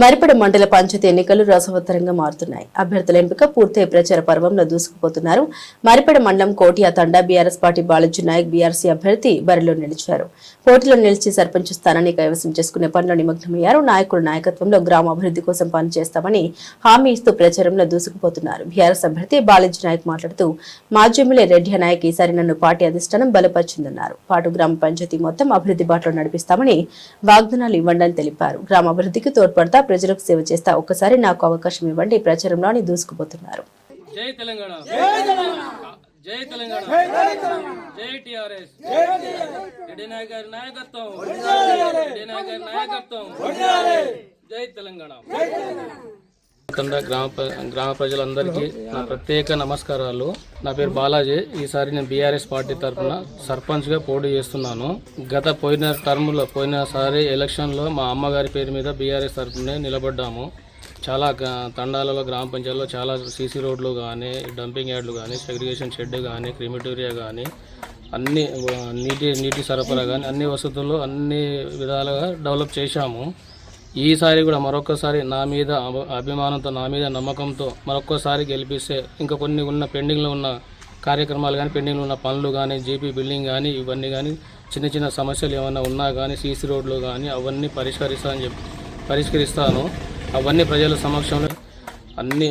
మరిపడ మండల పంచాయతీ ఎన్నికలు రసవత్తరంగా మారుతున్నాయి. అభ్యర్థుల ఎంపిక పూర్తయి ప్రచార పర్వంలో దూసుకుపోతున్నారు. మరిపడ మండలం Kotiya Thanda BRS party Balaji Naik BRS అభ్యర్థి బరిలో నిలిచారు. పోటీలో నిలిచి సర్పంచ్ స్థానాన్ని కైవసం చేసుకునే పనిలో నిమగ్నమయ్యారు. నాయకుల నాయకత్వంలో గ్రామ అభివృద్ధి కోసం పనిచేస్తామని హామీ ఇస్తూ ప్రచారంలో దూసుకుపోతున్నారు. బీఆర్ఎస్ అభ్యర్థి బాలజీ నాయక్ మాట్లాడుతూ మాజీ ఎమ్మెల్యే రెడ్డి నాయక్ ఈసారి నన్ను పార్టీ అధిష్టానం బలపరిచిందన్నారు. పాటు గ్రామ పంచాయతీ మొత్తం అభివృద్ధి బాటలో నడిపిస్తామని వాగ్దానాలు ఇవ్వండి తెలిపారు. గ్రామ అభివృద్ధికి తోడ్పడతా ప్రజలకు సేవ చేస్తా ఒక్కసారి నాకు అవకాశం ఇవ్వండి. ప్రచారంలోని దూసుకుపోతున్నారు. జై తెలంగాణ. జై తెలంగాణ. జై టిఆర్ఎస్. రెడ్డి నాయక్ గారి నాయకత్వం. రెడ్డి నాయక్ గారి నాయకత్వం. జై తెలంగాణ. తండా గ్రామ గ్రామ ప్రజలందరికీ నా ప్రత్యేక నమస్కారాలు. నా పేరు బాలాజీ. ఈసారి నేను బీఆర్ఎస్ పార్టీ తరఫున సర్పంచ్గా పోటీ చేస్తున్నాను. గత పోయిన టర్మ్లో పోయినసారి ఎలక్షన్లో మా అమ్మగారి పేరు మీద బీఆర్ఎస్ తరఫునే నిలబడ్డాము. చాలా తండాలలో గ్రామ పంచాయతీలో చాలా సీసీ రోడ్లు కానీ డంపింగ్ యార్డ్లు కానీ సెగ్రిగేషన్ షెడ్ కానీ క్రిమిటోరియా కానీ అన్ని నీటి నీటి సరఫరా కానీ అన్ని వసతులు అన్ని విధాలుగా డెవలప్ చేశాము. ఈసారి కూడా మరొకసారి నా మీద అభ- అభిమానంతో నా మీద నమ్మకంతో మరొకసారి గెలిపిస్తే ఇంకా కొన్ని ఉన్న పెండింగ్లో ఉన్న కార్యక్రమాలు కానీ పెండింగ్లో ఉన్న పనులు కానీ జీపీ బిల్డింగ్ కానీ ఇవన్నీ కానీ చిన్న చిన్న సమస్యలు ఏమైనా ఉన్నా కానీ సీసీ రోడ్లు కానీ అవన్నీ పరిష్కరిస్తానని చెప్పి పరిష్కరిస్తాను. అవన్నీ ప్రజల సమక్షంలో అన్ని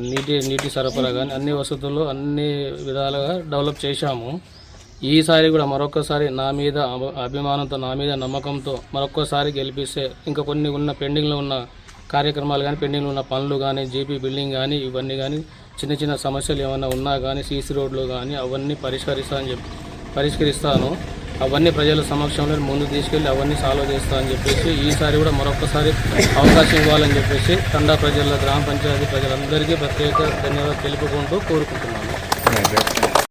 నీటి నీటి సరఫరా కానీ అన్ని వసతులు అన్ని విధాలుగా డెవలప్ చేశాము. ఈసారి కూడా మరొకసారి నా మీద అభిమానంతో నా మీద నమ్మకంతో మరొకసారి గెలిపిస్తే ఇంకా కొన్ని ఉన్న పెండింగ్లో ఉన్న కార్యక్రమాలు కానీ పెండింగ్లో ఉన్న పనులు కానీ జీపీ బిల్డింగ్ కానీ ఇవన్నీ కానీ చిన్న చిన్న సమస్యలు ఏమైనా ఉన్నా కానీ సీసీ రోడ్లు కానీ అవన్నీ పరిష్కరిస్తానని చెప్పి పరిష్కరిస్తాను. అవన్నీ ప్రజల సమక్షంలో ముందు తీసుకెళ్ళి అవన్నీ సాల్వ్ చేస్తా అని చెప్పేసి ఈసారి కూడా మరొకసారి అవకాశం ఇవ్వాలని చెప్పేసి తండా ప్రజల గ్రామ పంచాయతీ ప్రజలందరికీ ప్రత్యేక ధన్యవాదాలు తెలుపుకుంటూ కోరుకుంటున్నాను.